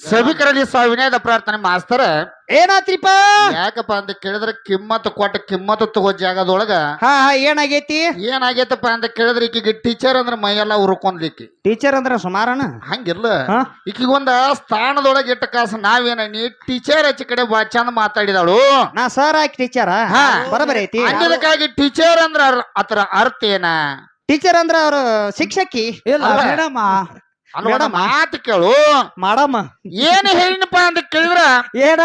ಸಭಿಕರಲ್ಲಿ ವಿನಯದ ಪ್ರಾರ್ಥನೆ ಮಾಸ್ತರ. ಏನಾತ್ರಿಪ ಯಾಕಪ್ಪ ಅಂತ ಕೇಳಿದ್ರೆ ಕಿಮ್ಮತ್ ಕೊಟ್ಟ ಕಿಮ್ಮತ್ ತಗೋ ಜಾಗದೊಳಗ. ಹಾ ಹಾ ಏನಾಗೈತಿ? ಏನಾಗೈತಪ್ಪ ಅಂತ ಕೇಳಿದ್ರೆ ಈಕಿಗೆ ಟೀಚರ್ ಅಂದ್ರೆ ಮೈಯೆಲ್ಲ ಉರ್ಕೊಂಡ್ಲಿಕ್ಕಿ. ಟೀಚರ್ ಅಂದ್ರ ಸುಮಾರನ? ಹಂಗಿಲ್ಲ ಹಾ? ಈಕಿಗೊಂದ ಸ್ಥಾನದೊಳಗೆ ಇಟ್ಟ ಕಾಸ ನಾವೇನ ನೀ ಟೀಚರ್ ಹಚ್ಚ ಕಡೆ ಬಾ ಚಂದ ಮಾತಾಡಿದಳು. ನಾ ಸರ್ ಆಕಿ ಟೀಚರ್ ಹಾ. ಬರಬರ ಐತಿ. ಟೀಚರ್ ಅಂದ್ರ ಅತರ ಅದ್ರ ಅರ್ಥ ಏನ? ಟೀಚರ್ ಅಂದ್ರ ಅವರು ಶಿಕ್ಷಕಿ. ಇಲ್ಲ? ಮೇಡಮ್. ಅಲ್ವಾ ಮಾತು ಕೇಳು. ಮಾಡಮ್ಮ. ಏನ್ ಹೇಳಿನಪ್ಪ ಅಂತ ಕೇಳಿದ್ರ? ಏನ?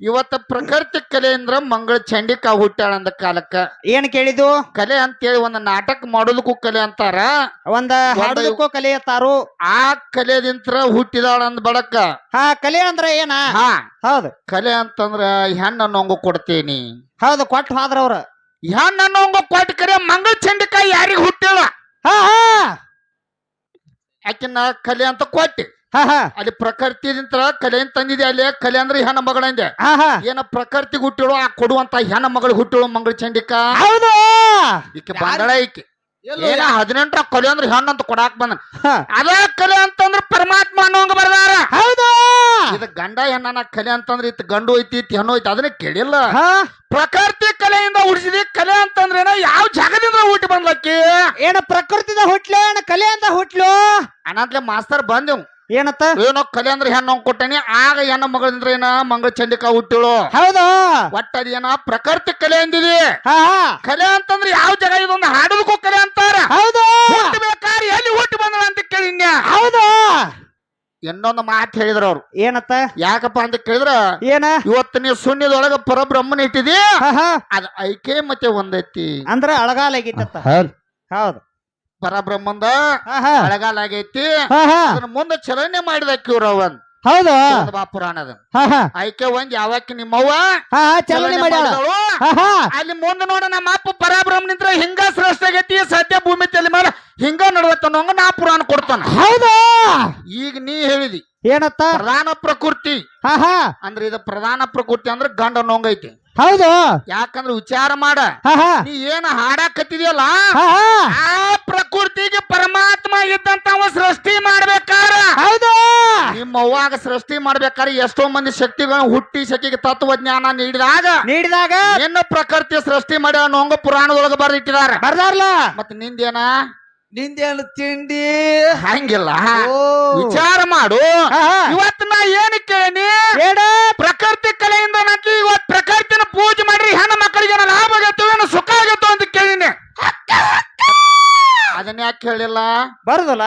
ಇವತ್ತ ಪ್ರಕೃತಿ ಕಲೆಯಿಂದ ಮಂಗಳ ಚಂಡಿಕಾ ಹುಟ್ಟಾಳ ಅಂದ ಕಾಲಕ್ಕ. ಏನ್ ಕೇಳಿದು ಕಲೆ ಅಂತೇಳಿ ಒಂದ್ ನಾಟಕ ಮಾಡೋದಕ್ಕೂ ಕಲೆ ಅಂತಾರ. ಒಂದ ಹಾಡೋದಕ್ಕೂ ಕಲೆ ಅಂತಾರು. ಆ ಕಲೆದಿಂತ್ರ ಹುಟ್ಟಿದಾಳ ಅಂದ ಬಡಕ ಹಾ ಕಲೆ ಅಂದ್ರ ಏನ? ಹಾ. ಹೌದು. ಕಲೆ ಅಂತಂದ್ರ ಹೆಣ್ಣ ಅನ್ನೋಂಗ ಕೊಡ್ತೇನಿ. ಹೌದು ಕೊಟ್ಟು ಹೋದ್ರ ಅವ್ರ. ನೊಂಗು ಅನ್ನೋಂಗ ಕೊಟ್ಟ ಕರೆ ಮಂಗಳ ಚಂಡಿಕಾ ಯಾರಿಗ ಹುಟ್ಟಿಳ ಹಾ ಹಾ ಆಕಿನ ಕಲೆ ಅಂತ ಕೊಟ್ಟಿ. ಹಾ ಹಾ. ಅಲ್ಲಿ ಪ್ರಕೃತಿದಿಂತ್ರ ಕಲೆ ಅಂತ ತಂದಿದೆ ಅಲ್ಲಿ ಕಲೆ ಅಂದ್ರೆ ಹೆಣ್ಣ ಮಗಳಂದೆ ಹಾ ಹಾ. ಏನ ಪ್ರಕೃತಿ ಹುಟ್ಟಿಳು ಆ ಕೊಡುವಂತ ಹೆಣ್ಣ ಮಗಳು ಹುಟ್ಟಿಳು ಮಂಗಳ ಚಂಡಿಕಾ? ಹೌದು. ಈಕೆ ಬಂದಳ ಈಕೆ. ಏನ ಹದಿನೆಂಟರ ಕಲೆ ಅಂದ್ರೆ ಹೆಣ್ಣು ಅಂತ ಕೊಡಾಕ್ ಬಂದ. ಅದೇ ಕಲೆ ಅಂತಂದ್ರ ಪರಮಾತ್ಮ ಅನ್ನೋಂಗ ಬರ್ದಾರ. ಹೌದು. ಇದ ಗಂಡ ಹೆಣ್ಣ ಕಲೆ ಅಂತಂದ್ರ ಇತ್ತು ಗಂಡು ಐತಿ ಇತ್ತು ಹೆಣ್ಣು ಐತಿ ಅದನ್ನ ಕೇಳಿಲ್ಲ. ಹಾ. ಪ್ರಕೃತಿ ಕಲೆಯಿಂದ ಹುಡ್ಸಿದಿ ಕಲೆ ಅಂತಂದ್ರೇನ ಯಾವ ಜಾಗದಿಂದ ಹುಟ್ಟಿ ಬಂದ್ಲಕ್ಕಿ? ಏನ ಪ್ರಕೃತಿದ ಹುಟ್ಲು ಏನ ಕಲೆಯಿಂದ ಅಂತ ಹುಟ್ಲು? ಅನಂತ್ಲೆ ಮಾಸ್ತರ್ ಬಂದೆವು. ಏನತ್ತ? ಏನೋ ಕಲೆ ಅಂದ್ರೆ ಹೆಣ್ಣು ಕೊಟ್ಟನಿ ಆಗ ಹೆಣ್ಣು ಮಗಳಂದ್ರ ಏನ? ಮಂಗಳ ಚಂಡಿಕಾ ಹುಟ್ಟಿಳು. ಹೌದಾ. ಒಟ್ಟ ಅದೇನ ಪ್ರಕೃತಿ ಕಲೆ ಅಂದಿದಿ. ಹಾ ಹಾ. ಕಲೆ ಅಂತಂದ್ರೆ ಯಾವ ಜಾಗ ಇದೊಂದು ಹಾಡೋದಕ್ಕೂ ಕಲೆ ಅಂತಾರ. ಹೌದು. ಹುಟ್ಟಬೇಕಾದ್ರೆ ಎಲ್ಲಿ ಹುಟ್ಟಿ ಬಂದಳ ಅಂತ ಕೇಳಿನ್ಯ ಹೌದು. ಇನ್ನೊಂದು ಮಾತು ಹೇಳಿದ್ರ ಅವ್ರು. ಏನತ್ತ? ಯಾಕಪ್ಪ ಅಂತ ಕೇಳಿದ್ರ? ಏನ? ಇವತ್ತು ನೀವು ಶೂನ್ಯದೊಳಗ ಪರಬ್ರಹ್ಮನ ಇಟ್ಟಿದಿ. ಅದ ಐಕೆ ಮತ್ತೆ ಒಂದೈತಿ. ಅಂದ್ರ ಅಳಗಾಲ ಆಗೈತತ್ತ ಹೌದು. ಪರಬ್ರಹ್ಮಂದ ಅಳಗಾಲ ಆಗೈತಿ. ಮುಂದೆ ಚಲನೆ ಮಾಡಿದ ಕ್ಯೂರವನ್ ಹೌದು? ಪುರಾಣದ. ಐಕೆ ಒಂದ್ ಯಾವಕ್ಕೆ ನಿಮ್ಮವ್ವ? ಚಲನೆ ಮಾಡ್ಯಾಳ. ಅಲ್ಲಿ ಮುಂದೆ ನೋಡ ನಮ್ಮ ಅಪ್ಪ ಪರಾಬ್ರಹ್ಮ ನಿಂತ್ರ ಹಿಂಗ ಸೃಷ್ಟಿ ಆಗೈತಿ ಸದ್ಯ ಭೂಮಿ ತಲೆ ಮೇಲೆ ಹಿಂಗ ನಡವತ್ತನ್ನೋಂಗ ನಾ ಪುರಾಣ ಕೊಡ್ತಾನ. ಹೌದಾ? ಈಗ ನೀ ಹೇಳಿದಿ ಏನತ್ತ? ಪ್ರಧಾನ ಪ್ರಕೃತಿ. ಹಾ ಹಾ. ಅಂದ್ರೆ ಇದು ಪ್ರಧಾನ ಪ್ರಕೃತಿ ಅಂದ್ರೆ ಗಂಡ ನೋಂಗೈತಿ. ಹೌದು. ಯಾಕಂದ್ರೆ ವಿಚಾರ ಮಾಡ. ಹಾ ಹಾ. ನೀ ಏನ ಹಾಡಾಕತ್ತಿದ್ಯಲ್ಲ? ಹಾ ಹಾ. ಆ ಪ್ರಕೃತಿಗೆ ಪರಮಾತ್ಮ ಇದ್ದಂತ ಅವ ಸೃಷ್ಟಿ ಮಾಡ್ಬೇಕಾರ ಹೌದು. ನಿಮ್ಮ ಅವ್ವಾಗ ಸೃಷ್ಟಿ ಮಾಡ್ಬೇಕಾದ್ರೆ ಎಷ್ಟೋ ಮಂದಿ ಶಕ್ತಿಗಳನ್ನ ಹುಟ್ಟಿ ಶಕ್ತಿಗೆ ತತ್ವಜ್ಞಾನ ನೀಡಿದಾಗ ನೀಡಿದಾಗ ನಿನ್ನ ಪ್ರಕೃತಿ ಸೃಷ್ಟಿ ಮಾಡ್ಯಾವ ಅನ್ನೋಂಗ ಪುರಾಣದೊಳಗ ಬರೆದಿಟ್ಟಿದಾರ. ಬರ್ದಾರ್ಲ? ಮತ್ತೆ ನಿಂದೇನ? ನಿಂದೇನು ತಿಂಡಿ? ಹಂಗಿಲ್ಲ. ಓ. ವಿಚಾರ ಮಾಡು. ಇವತ್ತು ನಾ ಏನು ಕೇಳಿ ಬೇಡ ಪ್ರಕೃತಿ ಕಲೆಯಿಂದ ನಕ್ಕಿ ಇವತ್ತು ಪ್ರಕೃತಿನ ಪೂಜೆ ಮಾಡ್ರಿ ಹೆಣ್ಣು ಮಕ್ಕಳಿಗೆ ಏನೋ ಲಾಭ ಆಗತ್ತೋ ಏನು ಸುಖ ಆಗತ್ತೋ ಅಂತ ಕೇಳಿನಿ. ಅದನ್ನ ಯಾಕೆ ಹೇಳಿಲ್ಲ? ಬರುದಲ್ಲ.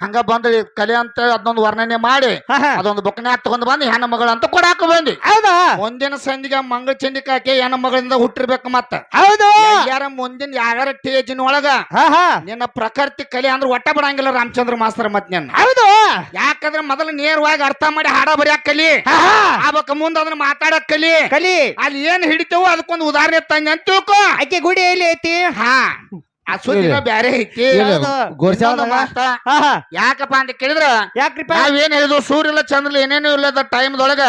ಹಂಗ ಬಂದ ಕಲೆ ಅಂತ ಅದೊಂದು ವರ್ಣನೆ ಮಾಡಿ ಅದೊಂದು ಬುಕ್ನ್ಯಾಗ ತಗೊಂಡ್ ಬಂದು ಹೆಣ್ಣು ಮಗಳ ಅಂತ ಕೊಡಾಕ ಬಂದಿ. ಹೌದಾ? ಒಂದಿನ ಸಂಧಿಗೆ ಮಂಗಳ ಚಂಡಿಕಾಕೆ ಹೆಣ್ಣು ಮಗಳಿಂದ ಹುಟ್ಟಿರ್ಬೇಕು ಮತ್ತ. ಹೌದು. ಯಾರ ಮುಂದಿನ ಯಾರ ಟೇಜಿನ ಒಳಗ ನಿನ್ನ ಪ್ರಕೃತಿ ಕಲೆ ಅಂದ್ರೆ ಒಟ್ಟ ಬಿಡಂಗಿಲ್ಲ ರಾಮಚಂದ್ರ ಮಾಸ್ತರ್ ಮತ್ ನಿನ್ನ. ಹೌದು. ಯಾಕಂದ್ರೆ ಮೊದಲು ನೇರವಾಗಿ ಅರ್ಥ ಮಾಡಿ ಹಾಡ ಬರೆಯಾಕ ಕಲಿ. ಆಬಕ ಮುಂದ ಅದನ್ನ ಮಾತಾಡಕ್ ಕಲಿ. ಕಲಿ. ಅಲ್ಲಿ ಏನ್ ಹಿಡಿತೇವೋ ಅದಕ್ಕೊಂದು ಉದಾಹರಣೆ ತಂದೆ ಅಂತ ತಿಳ್ಕೊ. ಆಕೆ ಗುಡಿ ಎಲ್ಲಿ ಐತಿ? ಹಾ. ಸುದ್ದಿನ ಬ್ಯಾರೆ ಐತಿ. ಯಾಕಪ್ಪ ಅಂತ ಕೇಳಿದ್ರ ಯಾಕ್ರಿಪ್ಪ? ನಾವೇನ್ ಹೇಳಿದ್ವು ಸೂರ್ಯ ಇಲ್ಲ ಚಂದ್ರ ಏನೇನು ಇಲ್ಲದ ಟೈಮ್ದೊಳಗ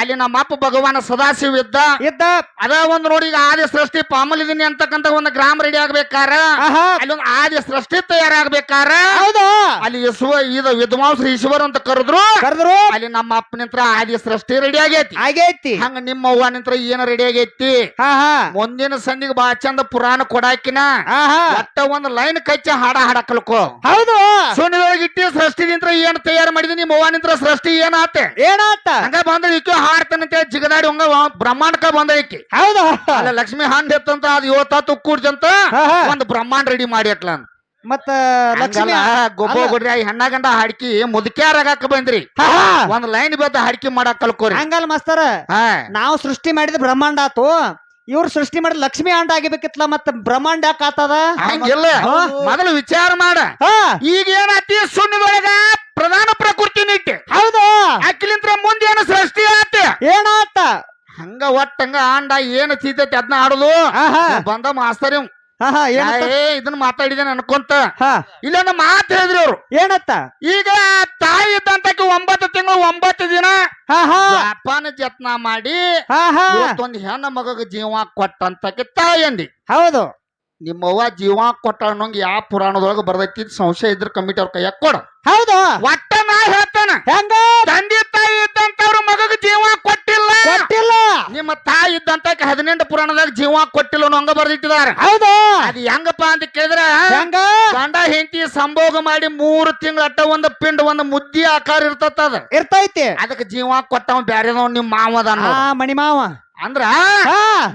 ಅಲ್ಲಿ ನಮ್ಮ ಅಪ್ಪ ಭಗವಾನ ಸದಾಶಿವ ಇದ್ದ. ಇದ್ದ. ಅದ ಒಂದು ನೋಡಿ ಈಗ ಆದಿ ಸೃಷ್ಟಿ ಪಾಮಲಿದೀನಿ ಅಂತಕ್ಕಂತ ಒಂದು ಗ್ರಾಮ ರೆಡಿ ಆಗ್ಬೇಕಾರ. ಅಲ್ಲಿ ಒಂದು ಆದಿ ಸೃಷ್ಟಿ ತಯಾರಾಗ್ಬೇಕಾರ ಹೌದು. ಅಲ್ಲಿ ಯಶುವ ಇದು ವಿದ್ವಾಂಸ ಈಶ್ವರ ಅಂತ ಕರೆದ್ರು. ಕರೆದ್ರು. ಅಲ್ಲಿ ನಮ್ಮ ಅಪ್ಪ ನಿಂತ್ರ ಆದಿ ಸೃಷ್ಟಿ ರೆಡಿ ಆಗೈತಿ. ಆಗೈತಿ. ಹಂಗ ನಿಮ್ಮ ಅವ್ವ ನಿಂತ್ರ ಏನ ರೆಡಿ ಆಗೈತಿ? ಹಾ ಹಾ. ಮುಂದಿನ ಸಂಧಿಗೆ ಬಾ ಚಂದ ಪುರಾಣ ಕೊಡಾಕಿನ. ಆಹಾ ಹಾ. ಒಟ್ಟ ಒಂದ್ ಲೈನ್ ಕಚ್ಚ ಹಾಡ ಹಾಡ ಕಲ್ಕೋ. ಹೌದು. ಸುನಿದೊಳಗೆ ಇಟ್ಟಿ ಸೃಷ್ಟಿ ನಿಂತ್ರ ಏನ್ ತಯಾರು ಮಾಡಿದಿ? ನಿಮ್ಮ ಅವ್ವ ನಿಂತ್ರ ಸೃಷ್ಟಿ ಏನಾತೆ ಏನಾತ? ಹಂಗ ಬಂದ ಈಕೆ ಹಾಡ್ತಾನಂತೆ ಜಿಗದಾಡಿ ಹಂಗ ಬ್ರಹ್ಮಾಂಡಕ ಬಂದ ಈಕಿ. ಹೌದು. ಅಲ್ಲ ಲಕ್ಷ್ಮಿ ಹಾಂಡ್ ಎತ್ತಂತ ಅದು ಇವತ್ತ ಹಾ. ಒಂದ್ ಬ್ರಹ್ಮಾಂಡ ರೆಡಿ ಮಾಡಿ ಅಟ್ಲ ಮತ್ತ ಲಕ್ಷ್ಮಿ ಗೊಬ್ಬ. ಗುಡ್ರಿ ಹೆಣ್ಣ ಗಂಡ ಹಾಡ್ಕಿ ಮುದುಕ್ಯಾರಾಗಕ್ಕ ಬಂದ್ರಿ. ಒಂದ್ ಲೈನ್ ಬೇದ ಹಾಡ್ಕಿ ಮಾಡಕ್ ಕಲ್ಕೋರಿ. ಹಂಗಲ್ ಮಾಸ್ತರ. ನಾವು ಸೃಷ್ಟಿ ಮಾಡಿದ ಬ್ರಹ್ಮಾಂಡ ಆತು. ಇವ್ರು ಸೃಷ್ಟಿ ಮಾಡಿದ ಲಕ್ಷ್ಮಿ ಅಂಡ ಆಗಿಬೇಕಿತ್ಲ ಮತ್ತ ಬ್ರಹ್ಮಾಂಡ ಯಾಕೆ ಆತದ? ಹಂಗಿಲ್ಲ. ಮೊದಲು ವಿಚಾರ ಮಾಡ. ಹಾ? ಈಗ ಏನಾತಿ? ಸುಣ್ಣದೊಳಗ ಪ್ರಧಾನ ಪ್ರಕೃತಿ ನಿಟ್ಟೆ ಹೌದು? ಅಕ್ಕಿಲಿಂತ್ರ ಮುಂದೆ ಏನು ಸೃಷ್ಟಿ ಆತ? ಏನಾತ? ಹಂಗ ಒಟ್ಟಂಗ ಆಂಡ ಏನು ಚೀತೈತಿ ಅದನ್ನ ಆಡುದು? ಬಂದ ಮಾಸ್ತರ್ ಇವ್. ಹಾ ಹಾ ಏನತ್ತ ಏ ಇದನ್ನ ಮಾತಾಡಿದೇನೆ ಅನ್ಕೊಂತ. ಹಾ. ಇಲ್ಲೊಂದು ಮಾತು ಹೇಳಿದ್ರಿ ಅವ್ರು ಏನತ್ತ? ಈಗ ತಾಯಿ ಇದ್ದಂತಕ್ಕೆ ಒಂಬತ್ತು ತಿಂಗಳು ಒಂಬತ್ತು ದಿನ ಹಾ ಹಾ. ಅಪ್ಪನ ಜತ್ನ ಮಾಡಿ ಹಾ ಹಾ. ಇವತ್ತೊಂದು ಹೆಣ್ಣ ಮಗಗ ಜೀವ ಕೊಟ್ಟಂತಕ್ಕೆ ತಾಯಿ ಅಂದಿ. ಹೌದು. ನಿಮ್ಮವ್ವ ಜೀವ ಕೊಟ್ಟ ಅನ್ನೋಂಗ ಯಾವ ಪುರಾಣದೊಳಗ ಬರ್ದೈತಿ? ಸಂಶಯ ಇದ್ರ ಕಮಿಟಿ ಅವ್ರ ಕೈಯಾಗ ಕೊಡ. ಹೌದು. ಒಟ್ಟ ನಾ ಹೆಂಗ? ತಂದೆ ತಾಯಿ ಇದ್ದಂತವ್ರ ಮಗಗ ಜೀವ ಕೊಟ್ಟಿಲ್ಲ. ಕೊಟ್ಟಿಲ್ಲ. ನಿಮ್ಮ ತಾಯಿ ಇದ್ದಂತ ಹದಿನೆಂಟು ಪುರಾಣದಾಗ ಜೀವ ಕೊಟ್ಟಿಲ್ಲ ಅನ್ನೋ ಹಂಗ ಬರ್ದಿಟ್ಟಿದಾರ. ಹೌದು. ಅದ್ ಹೆಂಗಪ್ಪ ಅಂತ ಕೇಳಿದ್ರ ಹೆಂಗ? ಗಂಡ ಹೆಂಡತಿ ಸಂಭೋಗ ಮಾಡಿ ಮೂರು ತಿಂಗಳ ಅಟ್ಟ ಒಂದ್ ಪಿಂಡ್ ಒಂದ್ ಮುದ್ದಿ ಆಕಾರ ಇರ್ತತ್ತ ಅದ. ಇರ್ತೈತಿ. ಅದಕ್ಕೆ ಜೀವ ಕೊಟ್ಟವ ಬ್ಯಾರೆದವ್ ನಿಮ್ಮ ಮಾವದ ಮಣಿ ಮಾವ. ಅಂದ್ರ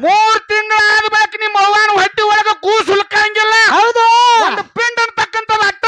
ಮೂರ್ ತಿಂಗಳ ಆದ್ಬೇಕು ನಿಮ್ಮ ಅವ್ವಾನ ಹೊಟ್ಟಿ ಒಳಗ ಕೂಸು ಹುಲ್ಕಂಗಿಲ್ಲ. ಹೌದು. ಒಂದು ಪಿಂಡ್ ಅಂತಕ್ಕಂಥದ್ದು ಅಟ್ಟ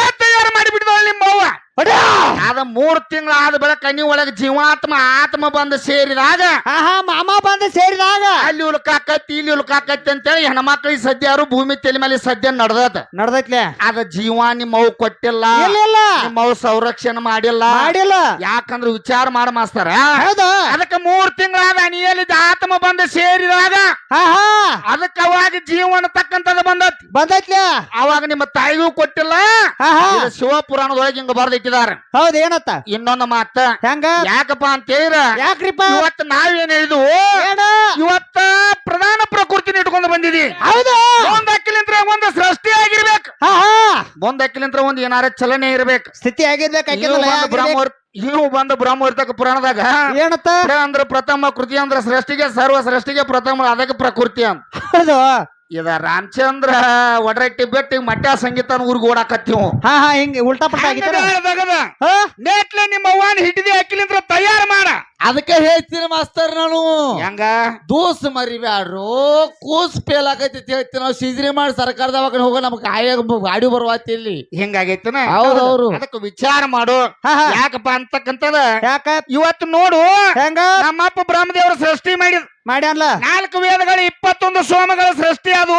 ಅದ ಮೂರ್ ತಿಂಗಳ ಆದ ಬೆಳಕ ನೀ ಒಳಗ ಜೀವಾತ್ಮ ಆತ್ಮ ಬಂದು ಸೇರಿದಾಗ ಆಹಾ ಮಾಮ ಬಂದು ಸೇರಿದಾಗ ಅಲ್ಲಿ ಉಲ್ಕಾಕತ್ತಿ ಇಲ್ಲಿ ಉಲ್ಕಾಕತ್ತಿ ಅಂತೇಳಿ ಹೆಣ್ಮಕ್ಳಿಗೆ ಸದ್ಯ ಯಾರು ಭೂಮಿ ತಲೆ ಮೇಲೆ ಸದ್ಯ ನಡ್ದತ್ ನಡ್ದೈತ್ಲೆ. ಅದ ಜೀವ ಅವು ಕೊಟ್ಟಿಲ್ಲ. ಇಲ್ಲ ಇಲ್ಲ. ನಿಮ್ಮವ್ ಸಂರಕ್ಷಣೆ ಮಾಡಿಲ್ಲ. ಮಾಡಿಲ್ಲ. ಯಾಕಂದ್ರೆ ವಿಚಾರ ಮಾಡ ಮಾಸ್ತಾರ. ಹೌದು. ಅದಕ್ಕೆ ಮೂರ್ ತಿಂಗಳಾದ ಅಣಿಯಲ್ಲಿ ಆತ್ಮ ಬಂದು ಸೇರಿದಾಗ ಆಹಾ. ಅದಕ್ಕೆ ಅವಾಗ ಜೀವನ ತಕ್ಕಂತದ ಬಂದತ್. ಬಂದೈತ್ಲೆ. ಅವಾಗ ನಿಮ್ಮ ತಾಯಿಗೂ ಕೊಟ್ಟಿಲ್ಲ. ಆಹಾ. ಶಿವಪುರಾಣದೊಳಗೆ ಹಿಂಗ ಬರ್ದಿಟ್ಟಿದ್ದಾರೆ. ಹೌದು ಏನತ್ತ? ಇನ್ನೊಂದು ಮಾತ. ಹೆಂಗ? ಯಾಕಪ್ಪ ಅಂತ ಹೇಳಿದ್ರ ಯಾಕ್ರಿಪ್ಪ? ಇವತ್ತು ನಾವೇನ್ ಹೇಳಿದ್ವು? ಏನ? ಇವತ್ತ ಪ್ರಧಾನ ಪ್ರಕೃತಿನ ಇಟ್ಕೊಂಡು ಬಂದಿದಿ. ಹೌದು. ಒಂದ್ ಅಕ್ಕಿಲಿಂತ್ರ ಒಂದು ಸೃಷ್ಟಿ ಆಗಿರ್ಬೇಕು. ಒಂದ್ ಅಕ್ಕಿಲಿಂತ್ರ ಒಂದ್ ಏನಾರ ಚಲನೆ ಇರ್ಬೇಕು. ಸ್ಥಿತಿ ನೀವು ಬಂದ ಬಂದು ಬ್ರಹ್ಮ ಆಗಿರ್ಬೇಕು. ನೀವು ಬಂದು ಬ್ರಹ್ಮ ಇರ್ತಕ್ಕ ಪುರಾಣದಾಗ. ಏನತ್ತ? ಪ್ರ ಅಂದ್ರ ಪ್ರಥಮ ಕೃತಿ ಅಂದ್ರ ಸೃಷ್ಟಿಗೆ ಸರ್ವ ಸೃಷ್ಟಿಗೆ ಪ್ರಥಮ ಅದಕ್ಕೆ ಪ್ರಕೃತಿ ಅಂತ. ಹೌದು. ಇದ ರಾಮಚಂದ್ರ ಒಡರಟ್ಟಿ ಬೆಟ್ಟಿ ಮಟ್ಟ ಸಂಗೀತ ಊರಿಗೆ ಓಡಾಕತ್ತೀವು. ಹಾ ಹಾ ಹಿಂಗ ಉಲ್ಟಾ ಪಲ್ಟಾ ಆಗಿತ್ತ ಹಾ? ನೇಟ್ಲೆ ನಿಮ್ಮ ಅವ್ವನ್ ಹಿಡಿದಿ ಅಕ್ಕಿಲಿಂದ್ರ ತಯಾರು ಮಾಡ. ಅದಕ್ಕೆ ಹೇಳ್ತೀನಿ ಮಾಸ್ತರ್ ನಾನು. ಹೆಂಗ? ದೂಸ್ ಮರಿಬ್ಯಾಡ್ರು. ಕೂಸ್ ಫೇಲ್ ಆಗೈತಿ ಹೇಳ್ತೀನಿ. ನಾವು ಸಿಜ್ರಿ ಮಾಡಿ ಸರ್ಕಾರದವ ಕಡೆ ಹೋಗೋ ನಮ್ಗೆ ಗಾಯ ಗಾಡಿ ಬರುವತ್ತಿ ಇಲ್ಲಿ. ಹಿಂಗಾಗೈತನ? ಅದಕ್ಕೆ ವಿಚಾರ ಮಾಡು. ಯಾಕಪ್ಪ ಅಂತಕ್ಕಂಥದ? ಯಾಕ? ಇವತ್ತು ನೋಡು. ಹೆಂಗ? ನಮ್ಮಪ್ಪ ಬ್ರಹ್ಮದೇವರು ಸೃಷ್ಟಿ ಮಾಡಿದ. ಮಾಡ್ಯಾನ್ಲ? ನಾಲ್ಕು ವೇದಗಳು ಇಪ್ಪತ್ತೊಂದು ಸೋಮಗಳ ಸೃಷ್ಟಿ ಅದು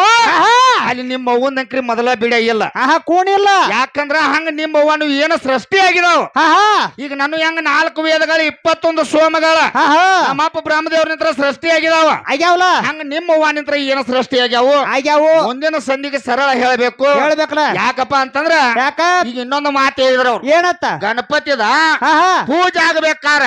ಅಲ್ಲಿ ನಿಮ್ಮ ಅವ್ವನಂಕ್ರಿ ಮೊದಲ ಬಿಡ ಇಲ್ಲ. ಆಹಾ ಕೂಣಿಲ್ಲ ಯಾಕಂದ್ರ ಹಂಗ ನಿಮ್ಮ ಅವ್ವನು ಏನು ಸೃಷ್ಟಿ ಆಗಿದಾವ. ಈಗ ನಾನು ಹೆಂಗ ನಾಲ್ಕು ವೇದಗಳು ಇಪ್ಪತ್ತೊಂದು ಸೋಮಗಳ ಆಹಾ ನಮ್ಮಪ್ಪ ಬ್ರಹ್ಮದೇವ್ರ ನಿಂತ್ರ ಸೃಷ್ಟಿ ಆಗಿದಾವ. ಆಗ್ಯಾವಲ್ಲ? ಹಂಗ ನಿಮ್ಮ ಅವ್ವ ನಿಂತ್ರ ಏನ ಸೃಷ್ಟಿ ಆಗ್ಯಾವು? ಆಗ್ಯಾವು. ಮುಂದಿನ ಸಂಧಿಗೆ ಸರಳ ಹೇಳಬೇಕು. ಹೇಳ್ಬೇಕಲ್ಲ? ಯಾಕಪ್ಪ ಅಂತಂದ್ರ ಯಾಕ? ಈಗ ಇನ್ನೊಂದು ಮಾತು ಹೇಳಿದ್ರು ಅವ್ರು. ಏನತ್ತ? ಗಣಪತಿದ ಪೂಜೆ ಆಗ್ಬೇಕಾರ.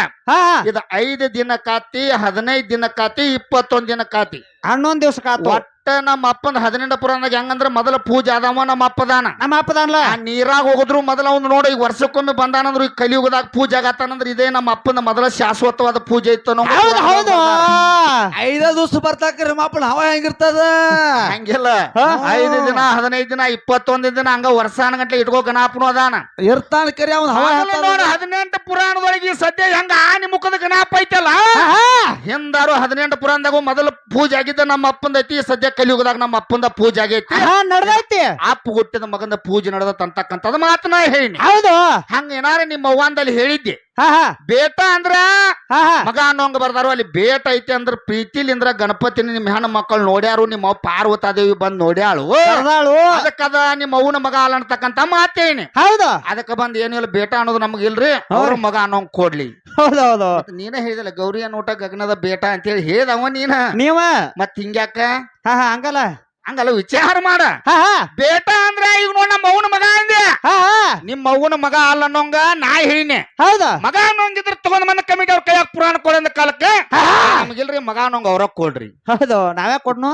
ಇದು ಐದು ದಿನ ಕಾತಿ ಹದಿನೈದು ದಿನ ಕಾತಿ ಇಪ್ಪತ್ತೊಂದ್ ದಿನ ಕಾತಿ. ಹನ್ನೊಂದ್ ದಿವ್ಸ ಕಾತು. ಒಟ್ಟ ನಮ್ಮ ಅಪ್ಪನ ಹದಿನೆಂಟು ಪುರಾಣದಾಗ ಹೆಂಗಂದ್ರ ಮೊದಲ ಪೂಜೆ ಆದವ ನಮ್ಮ ಅಪ್ಪದಾನ. ನಮ್ಮ ಅಪ್ಪದಾನ ಆ ನೀರಾಗ ಹೋಗುದ್ರು ಮೊದಲ ಅವ್ನು ನೋಡಿ ಈಗ ವರ್ಷಕ್ಕೊಮ್ಮೆ ಬಂದಾನಂದ್ರ ಈಗ ಕಲಿಯುಗದಾಗ ಪೂಜೆ ಆಗತ್ತಾನಂದ್ರ ಇದೇ ನಮ್ಮ ಅಪ್ಪನ ಮೊದಲ ಶಾಶ್ವತವಾದ ಪೂಜೆ ಇತ್ತು ಹೌದು ಹೌದು. ದಿವಸ ಬರ್ತಾಕ್ರಿ ಮಾಪಳ ಹವ ಹೆಂಗಿರ್ತದ? ಹಂಗಿಲ್ಲ. ಹಾ. ಐದು ದಿನ ಹದಿನೈದು ದಿನ ಇಪ್ಪತ್ತೊಂದು ದಿನ ಹಂಗ ವರ್ಷಾನ ಗಂಟೆ ಇಟ್ಕೋ ಗಣಾಪನು ಅದಾನ. ಇರ್ತಾನ ಕರಿ ಅವ್ನ ಹವ ಮೊದಲು ನೋಡು ಹದಿನೆಂಟು ಪುರಾಣದೊಳಗೆ ಈ ಸದ್ಯ ಹೆಂಗ ಆನಿ ಮುಖದ ಗಣಪ ಐತಲ್ಲ? ಹಿಂದಾರು ಹದಿನೆಂಟು ಪುರಾಣದಾಗ ಮೊದಲು ಪೂಜೆ ಆಗಿದ್ದ ನಮ್ಮ ಅಪ್ಪಂದ ಐತಿ ಸದ್ಯ ಕಲಿಯುಗದಾಗ ನಮ್ಮ ಅಪ್ಪಂದ ಪೂಜೆ ಆಗೈತಿ. ನಡೆದೈತಿ ನಡ್ದೈತಿ. ಅಪ್ಪ ಹುಟ್ಟಿದ ಮಗಂದ ಪೂಜೆ ನಡೆದತ್ ಅಂತಕ್ಕಂಥದ್ದು ಮಾತನ್ನ ಹೇಳಿ ಹೌದು. ಹಂಗ ಏನಾರ ನಿಮ್ಮ ಅವ್ವಂದಲ್ಲಿ ಹೇಳಿದ್ದೆ? ಆಹಾ ಬೇಟ ಅಂದ್ರ ಹಾ ಮಗ ಅನ್ನೋಂಗ ಬರ್ದಾರು. ಅಲ್ಲಿ ಬೇಟ ಐತಿ ಅಂದ್ರ ಪ್ರೀತಿಲಿಂದ್ರ ಗಣಪತಿನ ನಿಮ್ಮ ಹೆಣ್ಣು ಮಕ್ಕಳು ನೋಡ್ಯಾರು ನಿಮ್ಮ ಅವ್ವ ಪಾರ್ವತಾದೇವಿ ಬಂದ್ ನೋಡ್ಯಾಳು. ಕರ್ದಾಳು. ಅದಕ್ಕದ ನಿಮ್ಮ ಅವ್ವನ ಮಗ ಅಲ್ಲ ಅಂತಕ್ಕಂತ ಮಾತೇನಿ. ಹೌದು. ಅದಕ್ಕ ಬಂದ್ ಏನಿಲ್ಲ ಬೇಟ ಅನ್ನೋದು ನಮ್ಗೆ ಇಲ್ರಿ ಅವ್ರ ಮಗ ಅನ್ನೋಂಗ್ ಕೊಡ್ಲಿ. ಹೌದು ಹೌದು ನೀನ ಹೇಳಿದಲ್ಲ ಗೌರಿಯ ನೋಟ ಗಗನದ ಬೇಟ ಅಂತೇಳಿ ಹೇಳ್ದವ ನೀನ. ನೀವ? ಮತ್ ಹಿಂಗ್ಯಾಕ? ಹಾ ಹಾ ಹಂಗಲ್ಲ. ಹಂಗಲ್ಲ ವಿಚಾರ ಮಾಡ. ಹಾ ಹಾ. ಬೇಟ ಅಂದ್ರ ಈಗ ನೋಡ್ ನಮ್ಮ ಮಗ ಅಂದೆ. ಹಾ ನಿಮ್ಮ ಅವ್ವನ ಮಗ ಅಲ್ಲ ಅನ್ನೋಂಗ ನಾ ಹೇಳಿನಿ. ಹೌದಾ? ಮಗ ಅನ್ನೋಂಗಿದ್ರೆ ತಗೊಂಡ್ ಬಂದ ಕಮಿಟಿ ಅವ್ರ ಕೈಯಾಗ ಪುರಾಣ ಕೊಡಂದ ಕಾಲಕ್ಕೆ ನಮಗಿಲ್ರಿ ಮಗ ಅನ್ನೋಂಗ ಅವ್ರ ಕೊಡ್ರಿ. ಹೌದು ನಾವೇ ಕೊಡ್ನು?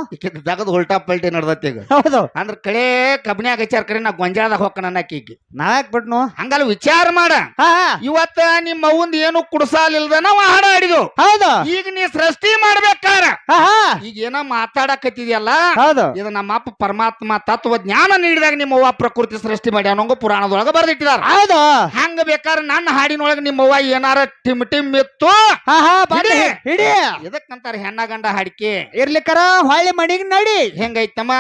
ಜಗದ್ ಉಲ್ಟಾ ಪಲ್ಟಿ ನಡ್ದತಿ ಈಗ. ಹೌದು. ಅಂದ್ರ ಕಡೆ ಕಬ್ನ್ಯಾಗ ಹಚ್ಚಾರ ಕರೆ ನಾ ಗೊಂಜಾಳದಾಗ ಹೋಗ್ಕ ಆಕಿಗೆ. ನಾವ್ಯಾಕ್ ಬಿಟ್ನು? ಹಂಗಲ್ಲ ವಿಚಾರ ಮಾಡ. ಹಾ ಇವತ್ತ ನಿಮ್ಮ ಅವ್ವಂದ ಏನು ಕುಡ್ಸಾಲಿಲ್ದ ನಾವು ಹಾಡ ಆಡಿದ್ವು. ಹೌದು. ಈಗ ನೀ ಸೃಷ್ಟಿ ಮಾಡ್ಬೇಕಾರ. ಹಾ ಈಗ ಏನೋ ಮಾತಾಡಕತ್ತಿದ್ಯಲ್ಲ? ಹೌದು. ಇದು ನಮ್ಮ ಅಪ್ಪ ಪರಮಾತ್ಮ ತತ್ವ ಜ್ಞಾನ ನೀಡಿದಾಗ ನಿಮ್ಮ ಅವ್ವ ಪ್ರಕೃತಿ ಸೃಷ್ಟಿ ಮಾಡಿ ಅನ್ನೋಂಗ ಪುರಾಣದೊಳಗ ಬರ್ದಿಟ್ಟಿದಾರ. ಹೌದು. ಹಂಗ ಬೇಕಾದ್ರೆ ನನ್ನ ಹಾಡಿನೊಳಗ ನಿಮ್ಮವ್ವ ಏನಾರ ಟಿಮ್ ಟಿಮ್ ಇತ್ತು? ಹಾ ಹಾ ಬಾಡಿ ಹಿಡಿ. ಇದಕ್ಕಂತಾರ ಹೆಣ್ಣ ಗಂಡ ಹಾಡಿಕೆ? ಇರ್ಲಿಕ್ಕರ ಹೊಳ್ಳಿ ಮಣಿಗ್ ನಡಿ. ಹೆಂಗೈತಮ್ಮ?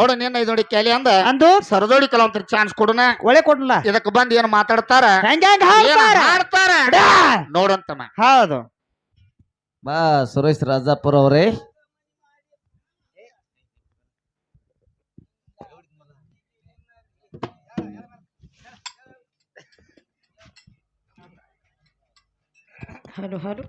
ನೋಡು ನಿನ್ನ ಇದು ನೋಡಿ ಕೇಳಿ ಅಂದ. ಅಂದು? ಸರದೋಡಿ ಅಂತ ಚಾನ್ಸ್ ಕೊಡೋಣ ಒಳ್ಳೆ ಕೊಡ್ಲ? ಇದಕ್ ಬಂದ್ ಏನ್ ಮಾತಾಡ್ತಾರ? ಹೆಂಗ ಹೆಂಗ ಏನ್ ಹಾಡ್ತಾರ? ಹಾಡ್ತಾರ? ನೋಡಂತಮ್ಮ. ಹೌದು. ಬಾ ಸುರೇಶ್ ರಾಜಾಪುರ ಅವರೇ. Halo, halo.